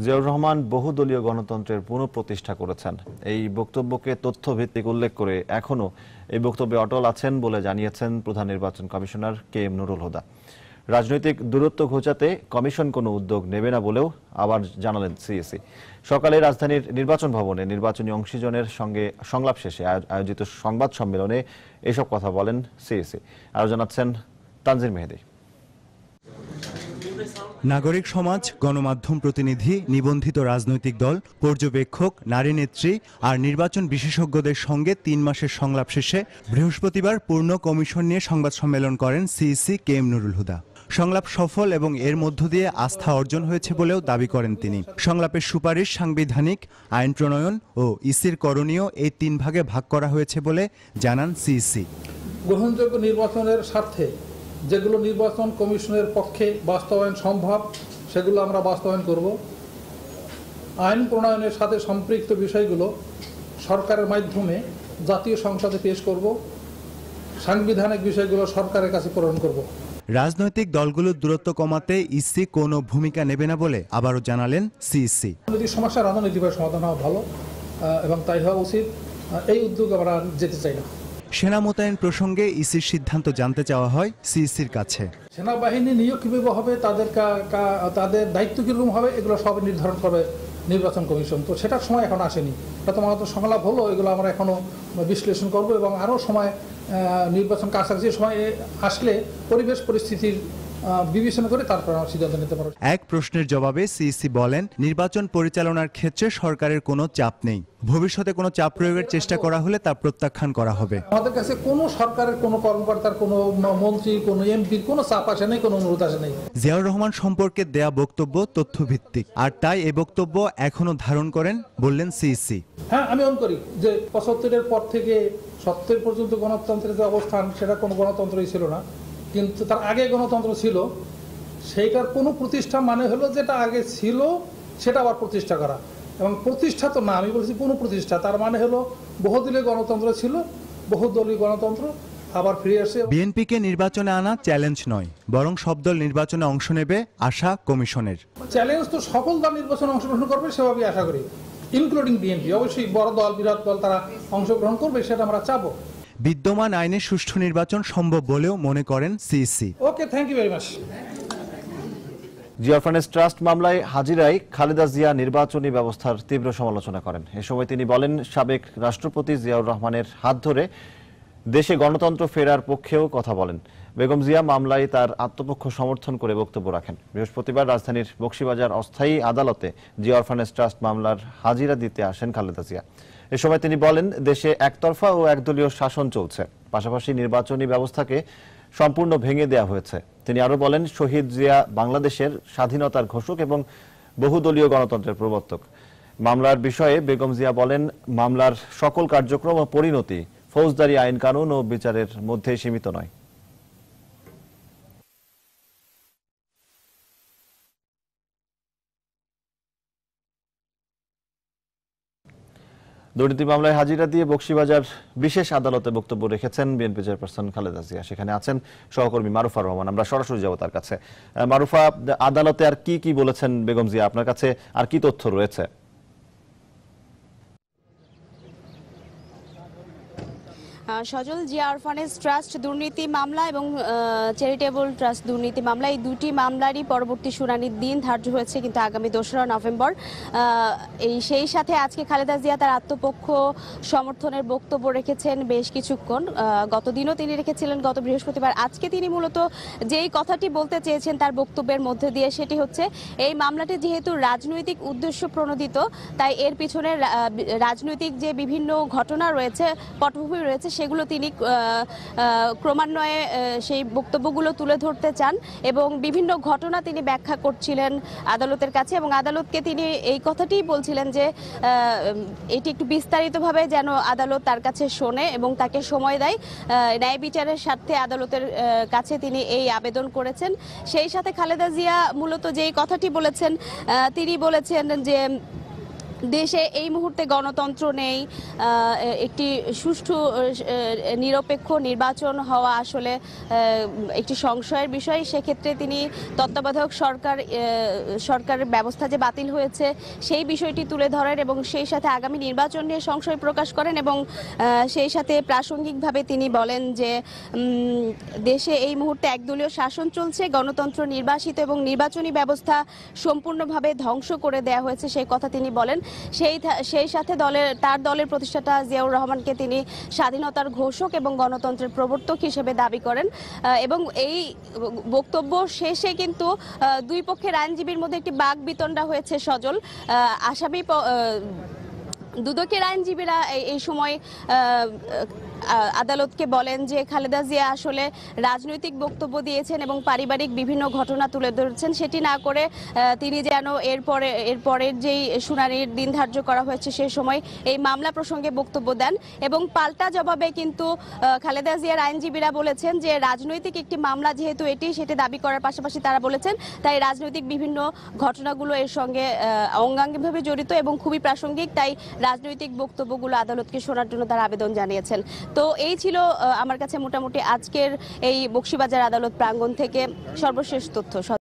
জিয়াউর রহমান বহুদলীয় গণতন্ত্রের পুনঃপ্রতিষ্ঠা করেছেন। এই বক্তব্যকে তথ্যভিত্তিক উল্লেখ করে এখনও এই বক্তব্যে অটল আছেন বলে জানিয়েছেন প্রধান নির্বাচন commissioner K M Nurul Huda. রাজনৈতিক দূরত্ব ঘোচাতে কমিশন কোনো উদ্যোগ নেবে না বলেও আবার জানালেন সিএসি। সকালে রাজধানীর নির্বাচন ভবনে নির্বাচনী অংশীজনের সঙ্গে সংলাপ শেষে আয়- আয়োজিত সংবাদ সম্মেলনে এসব কথা বলেন সিএসি। আরও জানাচ্ছেন তানজির মেহেদি। নাগরিক সমাজ, গণমাধ্যম প্রতিনিধি, নিবন্ধিত রাজনৈতিক দল, পর্যবেক্ষক, নারী নেত্রী আর নির্বাচন বিশেষজ্ঞদের সঙ্গে তিন মাসের সংলাপ শেষে বৃহস্পতিবার পূর্ণ কমিশন নিয়ে সংবাদ সম্মেলন করেন CEC K M Nurul Huda. সংলাপ সফল এবং এর মধ্য দিয়ে আস্থা অর্জন হয়েছে বলেও দাবি করেন তিনি। সংলাপের সুপারিশ সাংবিধানিক, আইন প্রণয়ন ও ইসির করণীয় এই তিন ভাগে ভাগ করা হয়েছে বলে জানান সিইসি। গ্রহণযোগ্য নির্বাচনের স্বার্থে যেগুলো নির্বাচন কমিশনের পক্ষে বাস্তবায়ন সম্ভব সেগুলো আমরা বাস্তবায়ন করব। আইন প্রণয়নের সাথে সম্পৃক্ত বিষয়গুলো সরকারের মাধ্যমে জাতীয় সংসদে পেশ করব। সাংবিধানিক বিষয়গুলো সরকারের কাছে প্রেরণ করব। রাজনৈতিক দলগুলোর দূরত্ব কমাতে ইসি কোনো ভূমিকা নেবে না বলে আবারও জানালেন সিইসি। রাজনৈতিক সমস্যা রাজনৈতিকভাবে সমাধান হওয়া ভালো এবং তাই হওয়া উচিত এই উদ্যোগ আমরা যেতে চাই না। সেনা মোতায়েন প্রসঙ্গে ইসির সিদ্ধান্ত জানতে চাওয়া হয় সিইসির কাছে। সেনাবাহিনী নিয়োগ কীভাবে হবে, তাদের তাদের দায়িত্ব কীরকম হবে, এগুলো সব নির্ধারণ করবে নির্বাচন কমিশন। তো সেটার সময় এখন আসেনি। মাত্র সংলাপ হলো, এগুলো আমরা এখনও বিশ্লেষণ করব এবং আরও সময় নির্বাচন কাছাকাছি সময় আসলে পরিবেশ পরিস্থিতির বিবেচনা করে তারপর সিদ্ধান্ত নিতে পারব এক প্রশ্নের জবাবে সিইসি বলেন নির্বাচন পরিচালনার ক্ষেত্রে সরকারের কোনো চাপ নেই। ভবিষ্যতে কোনো চাপ প্রয়োগের চেষ্টা করা হলে তা প্রত্যাখ্যান করা হবে। আমাদের কাছে কোনো সরকারের কোনো কর্মকর্তার কোনো মন্ত্রী কোনো এমপির কোনো চাপ আসে নেই কোনো অনুরোধ আসে নেই। জিয়াউর রহমান সম্পর্কে দেয়া বক্তব্য তথ্যভিত্তিক। আর তাই এ বক্তব্য এখনও ধারণ করেন বললেন সিইসি। হ্যাঁ আমি মনে করি যে পঁচাত্তরের পর থেকে সত্তর পর্যন্ত গণতন্ত্রের যে অবস্থান সেটা কোনো গণতন্ত্রই ছিল না। কিন্তু তার আগে গণতন্ত্র ছিল সেইটার কোনো প্রতিষ্ঠা মানে হলো যেটা আগে ছিল সেটা আবার প্রতিষ্ঠা করা। এবং প্রতিষ্ঠা তো না আমি বলছি কোনো প্রতিষ্ঠা তার মানে হলো বহুদলীয় গণতন্ত্র ছিল বহুদলীয় গণতন্ত্র আবার ফিরে আসে। বিএনপিকে নির্বাচনে আনা চ্যালেঞ্জ নয় বরং সব দল নির্বাচনে অংশ নেবে আশা কমিশনের। চ্যালেঞ্জ তো সকল দল নির্বাচনে অংশগ্রহণ করবে সেভাবেই আশা করি ইনক্লুডিং বিএনপি। অবশ্যই বড় দল বিরাট দল তারা অংশগ্রহণ করবে সেটা আমরা চাবো। বিদ্যমান আইনে সুষ্ঠু নির্বাচন সম্ভব বলেও মনে করেন CEC. Okay thank you very much Zia trust মামলায় হাজিরায় খালেদা জিয়া নির্বাচনী ব্যবস্থার তীব্র সমালোচনা করেন। এ সময় তিনি বলেন সাবেক রাষ্ট্রপতি জিয়াউর রহমানের হাত ধরে দেশে গণতন্ত্র ফেরার পক্ষেও কথা বলেন। বেগম জিয়া মামলায় তার আত্মপক্ষ সমর্থন করে বক্তব্য রাখেন। বৃহস্পতিবার রাজধানীর বক্সিবাজার অস্থায়ী আদালতে জিয়া অরফানেস ট্রাস্ট মামলার হাজিরা দিতে আসেন খালেদা জিয়া। এ সময় তিনি বলেন, দেশে একতরফা ও একদলীয় শাসন চলছে। পাশাপাশি নির্বাচনী ব্যবস্থাকে সম্পূর্ণ ভেঙে দেয়া হয়েছে। তিনি আরও বলেন, শহীদ জিয়া বাংলাদেশের স্বাধীনতার ঘোষক এবং বহুদলীয় গণতন্ত্রের প্রবর্তক। মামলার বিষয়ে বেগম জিয়া বলেন, মামলার সকল কার্যক্রম ও পরিণতি ফৌজদারি আইন কানুন ও বিচারের মধ্যে সীমিত নয়। দুর্নীতি মামলায় হাজিরা দিয়ে বক্সিবাজার বিশেষ আদালতে বক্তব্য রেখেছেন বিএনপি চেয়ারপারসন খালেদা জিয়া। সেখানে আছেন সহকর্মী মারুফা রহমান। আমরা সরাসরি যাব তার কাছে। মারুফা, আদালতে আর কি কি বলেছেন বেগম জিয়া? আপনার কাছে আর কি তথ্য রয়েছে? সজল জিয়া অরফানেজ ট্রাস্ট দুর্নীতি মামলা এবং চ্যারিটেবল ট্রাস্ট দুর্নীতি মামলা। এই দুটি মামলারই পরবর্তী শুনানির দিন ধার্য হয়েছে কিন্তু আগামী দোসরা নভেম্বর। এই সেই সাথে আজকে খালেদা জিয়া তার আত্মপক্ষ সমর্থনের বক্তব্য রেখেছেন বেশ কিছুক্ষণ। গতদিনও তিনি রেখেছিলেন, গত বৃহস্পতিবার। আজকে তিনি মূলত যেই কথাটি বলতে চেয়েছেন তার বক্তব্যের মধ্যে দিয়ে সেটি হচ্ছে, এই মামলাটি যেহেতু রাজনৈতিক উদ্দেশ্য প্রণোদিত, তাই এর পিছনে রাজনৈতিক যে বিভিন্ন ঘটনা রয়েছে, পটভূমি রয়েছে সেগুলো তিনি ক্রমান্বয়ে সেই বক্তব্যগুলো তুলে ধরতে চান এবং বিভিন্ন ঘটনা তিনি ব্যাখ্যা করছিলেন আদালতের কাছে এবং আদালতকে তিনি এই কথাটিই বলছিলেন যে এটি একটু বিস্তারিতভাবে যেন আদালত তার কাছে শোনে এবং তাকে সময় দেয়। ন্যায় বিচারের স্বার্থে আদালতের কাছে তিনি এই আবেদন করেছেন। সেই সাথে খালেদা জিয়া মূলত যেই কথাটি বলেছেন তিনি বলেছেন যে দেশে এই মুহূর্তে গণতন্ত্র নেই একটি সুষ্ঠু নিরপেক্ষ নির্বাচন হওয়া আসলে একটি সংশয়ের বিষয়। সেক্ষেত্রে তিনি তত্ত্বাবধায়ক সরকার সরকারের ব্যবস্থা যে বাতিল হয়েছে, সেই বিষয়টি তুলে ধরেন এবং সেই সাথে আগামী নির্বাচন নিয়ে সংশয় প্রকাশ করেন এবং সেই সাথে প্রাসঙ্গিকভাবে তিনি বলেন যে দেশে এই মুহূর্তে একদলীয় শাসন চলছে, গণতন্ত্র নির্বাসিত এবং নির্বাচনী ব্যবস্থা সম্পূর্ণভাবে ধ্বংস করে দেয়া হয়েছে সেই কথা তিনি বলেন। সেই সেই সাথে দলের, তার দলের প্রতিষ্ঠাতা জিয়াউর রহমানকে তিনি স্বাধীনতার ঘোষক এবং গণতন্ত্রের প্রবর্তক হিসেবে দাবি করেন। এবং এই বক্তব্য শেষে কিন্তু দুই পক্ষের আইনজীবীর মধ্যে একটি বাঘ বিতণ্ডা হয়েছে সজল। আসামি দুদকের আইনজীবীরা এই- সময় আদালতকে বলেন যে খালেদা জিয়া আসলে রাজনৈতিক বক্তব্য দিয়েছেন এবং পারিবারিক বিভিন্ন ঘটনা তুলে ধরেছেন। সেটি না করে তিনি যেন এরপরে এরপরের যেই শুনানির দিন ধার্য করা হয়েছে সেই সময় এই মামলা প্রসঙ্গে বক্তব্য দেন এবং পাল্টা জবাবে কিন্তু খালেদা জিয়ার আইনজীবীরা বলেছেন যে রাজনৈতিক একটি মামলা যেহেতু এটি, সেটি দাবি করার পাশাপাশি তারা বলেছেন, তাই রাজনৈতিক বিভিন্ন ঘটনাগুলো এর সঙ্গে অঙ্গাঙ্গিভাবে জড়িত এবং খুবই প্রাসঙ্গিক, তাই রাজনৈতিক বক্তব্যগুলো আদালতকে শোনার জন্য তারা আবেদন জানিয়েছেন। তো এই ছিল আমার কাছে মোটামুটি আজকের এই বক্সিবাজার আদালত প্রাঙ্গণ থেকে সর্বশেষ তথ্য।